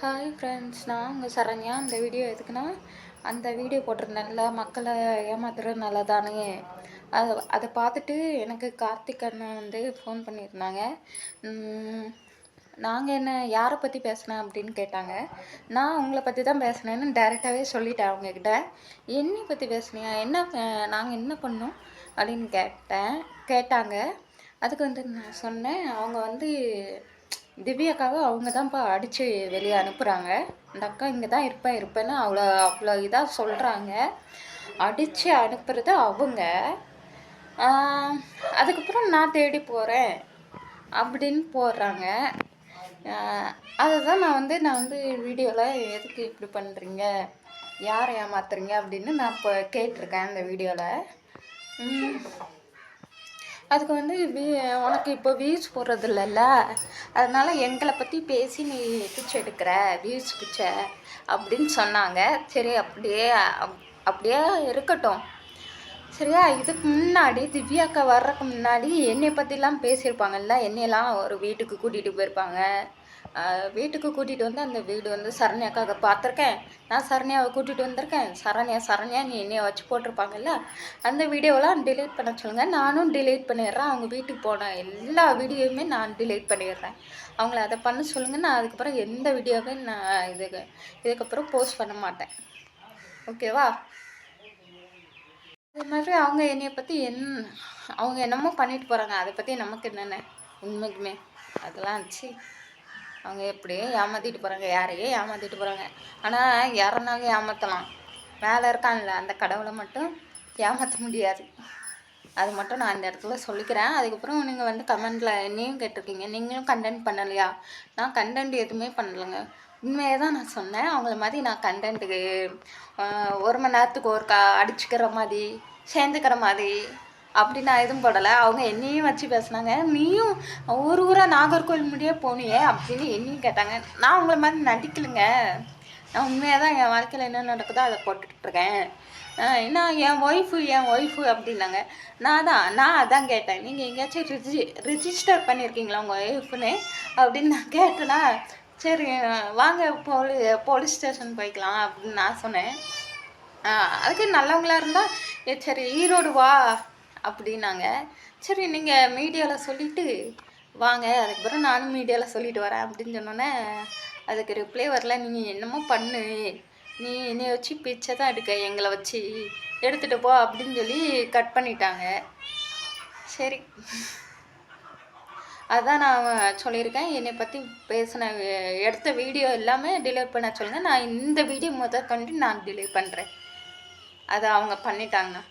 Hi friends நான் உங்கள் சரண்யா. இந்த வீடியோ எதுக்குன்னா அந்த வீடியோ போட்டிருந்தேன்ல மக்களை ஏமாத்துறது நல்லதானே அதை அதை பார்த்துட்டு எனக்கு கார்த்திக் அண்ணன் வந்து ஃபோன் பண்ணியிருந்தாங்க. நாங்கள் என்ன யாரை பற்றி பேசினேன் அப்படின்னு கேட்டாங்க. நான் உங்களை பற்றி தான் பேசினேன்னு டேரெக்டாகவே சொல்லிட்டேன் அவங்கக்கிட்ட என்னை பற்றி பேசுனியா? என்ன நாங்கள் என்ன பண்ணோம் அப்படின்னு கேட்டேன் கேட்டாங்க. அதுக்கு வந்து நான் சொன்னேன் அவங்க வந்து திவ்யாக்காக அவங்க தான்ப்பா அடித்து வெளியே அனுப்புகிறாங்க அந்த அக்கா இங்கே தான் இருப்பேன் இருப்பேன்னு அவ்வளோ அவ்வளோ இதாக சொல்கிறாங்க அடித்து அனுப்புறது அவங்க. அதுக்கப்புறம் நான் தேடி போகிறேன் அப்படின்னு போடுறாங்க. அதை தான் நான் வந்து நான் வந்து வீடியோவில் எதுக்கு இப்படி பண்ணுறீங்க யாரை ஏமாத்துறீங்க? அப்படின்னு நான் இப்போ கேட்டிருக்கேன் அந்த வீடியோவில் அதுக்கு வந்து வீ உனக்கு இப்போ வியூஸ் போடுறது இல்லைல்ல அதனால் எங்களை பற்றி பேசி நீ பிச்சை எடுக்கிற வியூஸ் பிச்சை அப்படின்னு சொன்னாங்க. சரி அப்படியே அப்படியே இருக்கட்டும். சரியா? இதுக்கு முன்னாடி திவ்யாக்கா வர்றதுக்கு முன்னாடி என்னை பற்றிலாம் பேசியிருப்பாங்கல்ல? என்னையெல்லாம் ஒரு வீட்டுக்கு கூட்டிகிட்டு போயிருப்பாங்க. வீட்டுக்கு கூட்டிகிட்டு வந்து அந்த வீடு வந்து சரண்யாக்காக பார்த்துருக்கேன். நான் சரண்யாவை கூட்டிகிட்டு வந்திருக்கேன். சரண்யா சரண்யா நீ என்னைய வச்சு போட்டிருப்பாங்கல்ல? அந்த வீடியோவெலாம் டிலீட் பண்ண சொல்லுங்கள் நானும் டிலீட் பண்ணிடுறேன். அவங்க வீட்டுக்கு போன எல்லா வீடியோவுமே நான் டிலீட் பண்ணிடுறேன். அவங்கள அதை பண்ண சொல்லுங்கள் நான் அதுக்கப்புறம் எந்த வீடியோவையும் நான் இதுக்கு இதுக்கப்புறம் போஸ்ட் பண்ண மாட்டேன். ஓகேவா அது மாதிரி அவங்க என்னைய பற்றி என் அவங்க என்னமோ பண்ணிட்டு போகிறாங்க அதை பற்றி நமக்கு என்னென்ன? உண்மைக்குமே. அதெல்லாம் இருந்துச்சு அவங்க எப்படியோ ஏமாற்றிட்டு போகிறாங்க யாரையே ஏமாற்றிட்டு போகிறாங்க ஆனால் யாரனாலும் ஏமாற்றலாம் மேலே இருக்கான்ல அந்த கடவுளை மட்டும் ஏமாற்ற முடியாது. அது மட்டும் நான் அந்த இடத்துல சொல்லிக்கிறேன். அதுக்கப்புறம் நீங்கள் வந்து கமெண்டில் என்னையும் கேட்டிருக்கீங்க. நீங்களும் கண்டென்ட் பண்ணலையா? நான் கண்டென்ட் எதுவுமே பண்ணலைங்க. உண்மையை தான் நான் சொன்னேன். அவங்கள மாதிரி நான் கண்டென்ட்டுக்கு ஒரு மணி நேரத்துக்கு ஒரு கா அடிச்சுக்கிற மாதிரி சேர்ந்துக்கிற மாதிரி அப்படி நான் எதுவும் போடலை. அவங்க என்னையும் வச்சு பேசினாங்க. நீயும் ஊர் ஊராக நாகர்கோவில் முடியே போனியே அப்படின்னு என்னையும் கேட்டாங்க. நான் உங்களை மாதிரி நடிக்கலைங்க. நான் உண்மையாக தான் என் வாழ்க்கையில் என்ன நடக்குதோ அதை போட்டுட்ருக்கேன் என்ன என் ஒய்ஃபு என் ஒய்ஃபு அப்படின்னாங்க. நான் தான் நான் அதான் கேட்டேன். நீங்கள் எங்கேயாச்சும் ரிஜி ரிஜிஸ்டர் பண்ணியிருக்கீங்களா உங்கள் ஒய்ஃப்னு அப்படின்னு நான் கேட்டேன்னா சரி வாங்க போலீ போலீஸ் ஸ்டேஷன் போய்க்கலாம் அப்படின்னு நான் சொன்னேன். அதுக்கு நல்லவங்களா இருந்தால் சரி ஈரோடு வா. அப்படின்னாங்க. சரி நீங்கள் மீடியாவில் சொல்லிவிட்டு வாங்க. அதுக்கப்புறம் நானும் மீடியாவில் சொல்லிட்டு வரேன் அப்படின்னு சொன்னோன்னே அதுக்கு ரிப்ளை வரல. நீங்கள் என்னமோ பண்ணு. நீ என்னை வச்சு பிச்சை தான் எடுக்க எங்களை வச்சு எடுத்துகிட்டு போ அப்படின்னு சொல்லி கட் பண்ணிட்டாங்க. சரி. அதான் நான் சொல்லியிருக்கேன். என்னை பற்றி பேசின எடுத்த வீடியோ எல்லாமே டிலீட் பண்ண சொல்லுங்கள் நான் இந்த வீடியோ முதல் கண்டு நான் டிலீட் பண்ணுறேன் அதை அவங்க பண்ணிட்டாங்கண்ணா